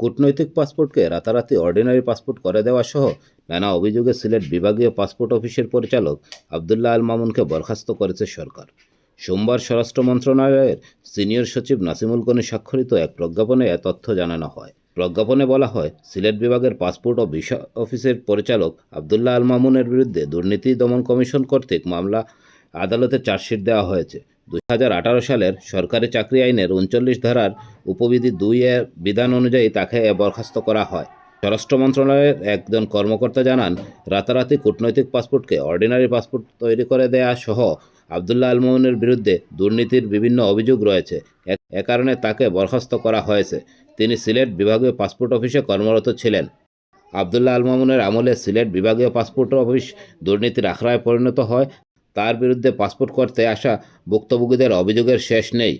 কূটনৈতিক পাসপোর্টকে রাতারাতি ordinary passport করে দেওয়া সহ নানা অভিযোগে সিলেট বিভাগীয় পাসপোর্ট অফিসের পরিচালক আবদুল্লাহ আল মামুনকে বরখাস্ত করেছে সরকার। সোমবার স্বরাষ্ট্র মন্ত্রণালয়ের সিনিয়র সচিব নাসিমুল গনি স্বাক্ষরিত এক প্রজ্ঞাপনে এ তথ্য জানানো হয়। প্রজ্ঞাপনে বলা হয়, সিলেট বিভাগের পাসপোর্ট ও ভিসা অফিসের পরিচালক আবদুল্লাহ আল মামুনের বিরুদ্ধে দুর্নীতি দমন কমিশন কর্তৃক মামলা, আদালতে চার্জশিট দেওয়া হয়েছে। দুই হাজার আঠারো সালের সরকারি চাকরি আইনের উনচল্লিশ ধারার উপবিধি দুই এর বিধান অনুযায়ী তাকে এ বরখাস্ত করা হয়। স্বরাষ্ট্র মন্ত্রণালয়ের একজন কর্মকর্তা জানান, রাতারাতি কূটনৈতিক পাসপোর্টকে অর্ডিনারি পাসপোর্ট তৈরি করে দেয়া সহ আবদুল্লাহ আল মামুনের বিরুদ্ধে দুর্নীতির বিভিন্ন অভিযোগ রয়েছে। এ- কারণে তাকে বরখাস্ত করা হয়েছে। তিনি সিলেট বিভাগীয় পাসপোর্ট অফিসে কর্মরত ছিলেন। আবদুল্লাহ আল মামুনের আমলে সিলেট বিভাগীয় পাসপোর্ট অফিস দুর্নীতির আখড়ায় পরিণত হয়। তার বিরুদ্ধে পাসপোর্ট করতে আসা ভুক্তভোগীদের অভিযোগের শেষ নেই।